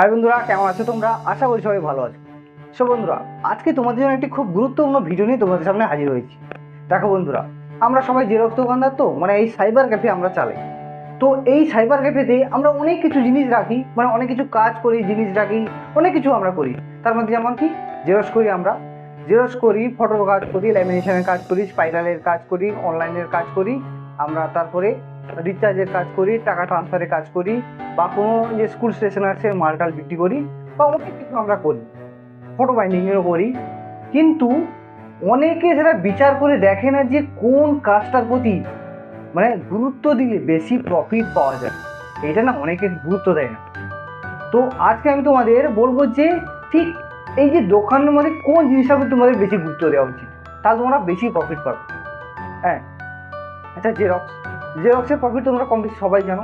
High বন্ধুরা, কেমন আছো তোমরা? আশা করি সবাই ভালো আছো। সো বন্ধুরা, আজকে তোমাদের জন্য একটি খুব গুরুত্বপূর্ণ ভিডিও নিয়ে তোমাদের সামনে হাজির হয়েছি। দেখো বন্ধুরা, আমরা সবাই জেরক্স দোকানদার তো মানে এই সাইবার ক্যাফে আমরা চালাই। তো এই সাইবার ক্যাফেতে আমরা অনেক কিছু জিনিস রাখি মানে অনেক কিছু কাজ করি, জিনিস রাখি, অনেক কিছু আমরা করি। তার মধ্যে যেমন কি, জেরক্স করি আমরা। জেরক্স করি, ফটোর কাজ করি ল্যামিনেশনের কাজ করি স্পাইরালের কাজ করি অনলাইনের কাজ করি। আমরা তারপরে রিচার্জের কাজ করি, টাকা ট্রান্সফারের কাজ করি, বা কোনো যে স্কুল স্টেশনার্সের মার্কাল বিক্রি করি, বা অনেক কিছু আমরা করি। ফটো বাইন্ডিংয়েরও করি। কিন্তু অনেকে সেটা বিচার করে দেখে না যে কোন কাজটার প্রতি মানে গুরুত্ব দিলে বেশি প্রফিট পাওয়া যায়। এটা না অনেকে গুরুত্ব দেয় না। তো আজকে আমি তোমাদের বলব যে ঠিক এই যে দোকানের মধ্যে কোন জিনিসটার প্রতি তোমাদের বেশি গুরুত্ব দেওয়া উচিত তাহলে তোমরা বেশি প্রফিট পাবে। হ্যাঁ? আচ্ছা জেরক্স জেরক্সের প্রফিট তোমরা কম বেশি সবাই জানো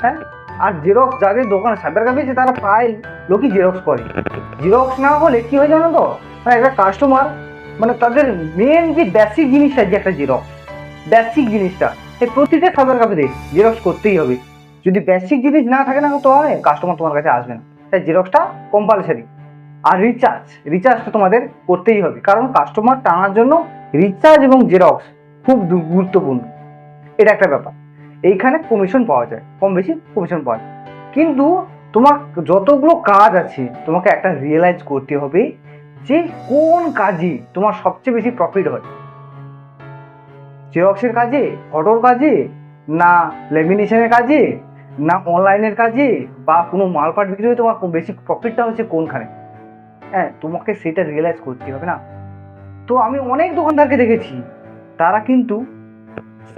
হ্যাঁ? আর জেরক্স যাদের দোকান ক্যাফে আছে, তারা প্রায় লোকই জেরক্স করে। জেরক্স না হলে কি হয় জানো তো? মানে একটা কাস্টমার মানে তাদের মেন যে বেসিক জিনিসটা যে একটা জেরক্স বেসিক জিনিসটা, এই প্রতিটা সাইবার ক্যাফেতে জেরক্স করতেই হবে। যদি বেসিক জিনিস না থাকে না, তো হয় কাস্টমার তোমার কাছে আসবে না। তাই জেরক্সটা কম্পালসারি আর রিচার্জ রিচার্জটা তোমাদের করতেই হবে। কারণ কাস্টমার টানার জন্য রিচার্জ এবং জেরক্স খুব গুরুত্বপূর্ণ। এটা একটা ব্যাপার। এইখানে কমিশন পাওয়া যায়, কম বেশি কমিশন পাওয়া যায়। কিন্তু তোমার যতগুলো কাজ আছে, তোমাকে একটা রিয়েলাইজ করতে হবে যে কোন কাজে তোমার সবচেয়ে বেশি প্রফিট হয়। জেরক্সের কাজে ফটোর কাজে, না লেমিনেশনের কাজে, না অনলাইনের কাজে, বা কোনো মালপাট বিক্রি হয়ে তোমার বেশি প্রফিটটা হচ্ছে কোনখানে? হ্যাঁ তোমাকে সেটা রিয়েলাইজ করতে হবে না। তো আমি অনেক দোকানদারকে দেখেছি, তারা কিন্তু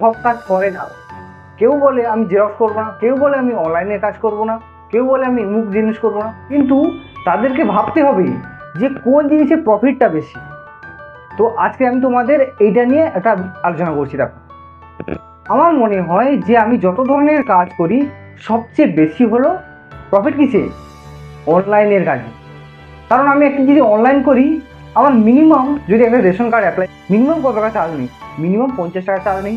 সব কাজ করে না। কেউ বলে আমি জেরক্স করব না, কেউ বলে আমি অনলাইনে কাজ করব না, কেউ বলে আমি মুখ জিনিস করব না। কিন্তু তাদেরকে ভাবতে হবে যে কোন জিনিসের প্রফিটটা বেশি। তো আজকে আমি তোমাদের এইটা নিয়ে একটা আলোচনা করছি, দেখো। আমার মনে হয় যে আমি যত ধরনের কাজ করি, সবচেয়ে বেশি হলো প্রফিট কিসে? অনলাইনের কাজে। কারণ আমি একটা যদি অনলাইন করি, আমার মিনিমাম যদি একটা রেশন কার্ড অ্যাপ্লাই মিনিমাম কত টাকা চার্জ নেই? মিনিমাম পঞ্চাশ টাকা চার্জ নেই।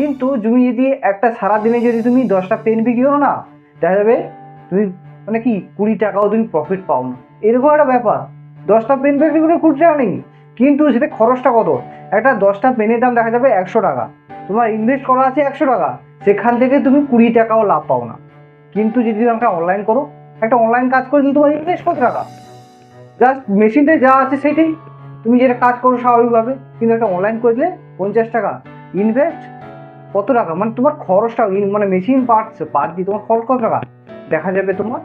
কিন্তু তুমি যদি একটা সারা দিনে যদি তুমি দশটা পেন বিক্রি করো না, দেখা যাবে তুমি মানে কি কুড়ি টাকাও তুমি প্রফিট পাও না। এরকম একটা ব্যাপার। দশটা পেন বিক্রি করে কুড়ি টাকা নেই। কিন্তু সেটা খরচটা কত? একটা দশটা পেনের দাম দেখা যাবে একশো টাকা। তোমার ইনভেস্ট করা আছে একশো টাকা। সেখান থেকে তুমি কুড়ি টাকাও লাভ পাও না। কিন্তু যদি তুমি একটা অনলাইন করো, একটা অনলাইন কাজ করে দিলে তোমার ইনভেস্ট কত টাকা? জাস্ট মেশিনটা যা আছে সেটাই তুমি যেটা কাজ করো স্বাভাবিকভাবে। কিন্তু একটা অনলাইন করে দিলে পঞ্চাশ টাকা। ইনভেস্ট কত টাকা? মানে তোমার খরচটা মানে মেশিন পার্টস পার্ট দিয়ে তোমার খরচ কত টাকা? দেখা যাবে তোমার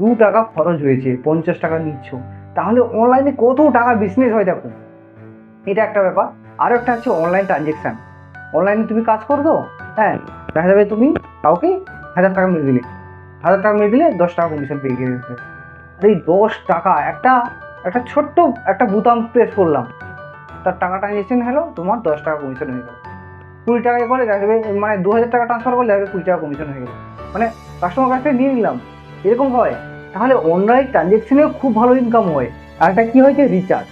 দু টাকা খরচ হয়েছে, পঞ্চাশ টাকা নিচ্ছ। তাহলে অনলাইনে কত টাকা বিজনেস হয় দেখো। এটা একটা ব্যাপার। আরও একটা হচ্ছে অনলাইন ট্রানজেকশান অনলাইনে তুমি কাজ করো হ্যাঁ দেখা যাবে তুমি কাউকে হাজার টাকা মেরে দিলে। হাজার টাকা মেরে দিলে দশ টাকা কমিশন পেয়ে গেলে। এই দশ টাকা, একটা একটা ছোট্ট একটা বুতাম প্রেস করলাম। তার টাকা ট্রানজেকশন হলো তোমার দশ টাকা কমিশন হয়ে গেল। কুড়ি টাকায় করে দেখবে মানে দু হাজার টাকা ট্রান্সফার করলে দেখা যাবে কুড়ি টাকা কমিশন হয়ে গেল। মানে কাস্টমার কাছ থেকে নিয়ে নিলাম, এরকম হয়। তাহলে অনলাইন ট্রানজেকশনেও খুব ভালো ইনকাম হয়। আর একটা কী হয়েছে? রিচার্জ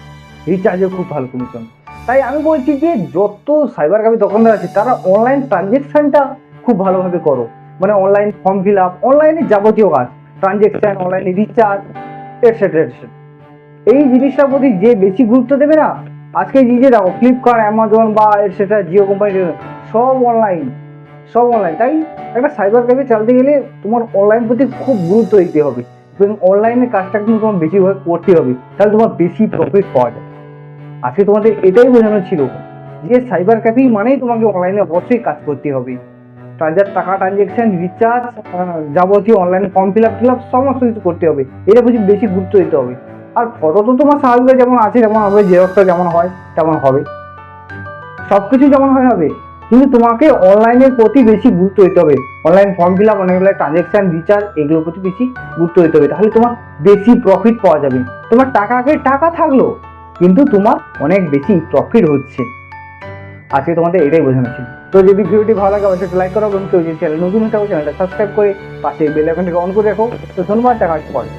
রিচার্জেও খুব ভালো কমিশন তাই আমি বলছি যে, যত সাইবার ক্যাফে দোকানদার আছে, তারা অনলাইন ট্রানজেকশনটা খুব ভালোভাবে করো। মানে অনলাইন ফর্ম ফিল আপ অনলাইনে যাবতীয় কাজ। ট্রানজেকশন অনলাইনে রিচার্জ এটসেট্রা এটসেট্রা এই জিনিসটার প্রতি যে বেশি গুরুত্ব দেবে না আজকে যে দেখো ফ্লিপকার্ট অ্যামাজন বা সেটা জিও কোম্পানি সব অনলাইন সব অনলাইন তাই একটা সাইবার ক্যাফে চালাতে গেলে তোমার অনলাইন প্রতি খুব গুরুত্ব দিতে হবে। এবং অনলাইনে কাজটা কিন্তু তোমার বেশিভাবে করতে হবে। তাহলে তোমার বেশি প্রফিট পাওয়া যায়। আজকে তোমাদের এটাই বোঝানো ছিল যে সাইবার ক্যাফে মানেই তোমাকে অনলাইনে অবশ্যই কাজ করতে হবে। ট্রানজার টাকা ট্রানজেকশন রিচার্জ যাবতীয় online form fill up fill up সমস্ত কিছু করতে হবে। এটা বুঝি বেশি গুরুত্ব দিতে হবে। আর ফটো তো তোমার স্বাভাবিক যেমন আছে, যেমন হবে জেরক্সটা যেমন হয়, তেমন হবে। সব কিছু যেমন হয়, হবে। কিন্তু তোমাকে অনলাইনের প্রতি বেশি গুরুত্ব দিতে হবে। অনলাইন ফর্ম ফিল আপ অনেকগুলো ট্রানজেকশন রিচার্জ এগুলোর প্রতি বেশি গুরুত্ব দিতে হবে। তাহলে তোমার বেশি প্রফিট পাওয়া যাবে। তোমার টাকা আগে টাকা থাকল, কিন্তু তোমার অনেক বেশি প্রফিট হচ্ছে। আজকে তোমাদের এটাই বোঝানো ছিল। তো যদি ভিডিওটি ভালো লাগে, অবশ্যই লাইক করো এবং কেউ যদি চ্যানেল নতুন থাকো চ্যানেলটা সাবস্ক্রাইব করে পাশে বেল আইকনটাকে অন করে রাখো। তো ধন্যবাদ টাকা পরে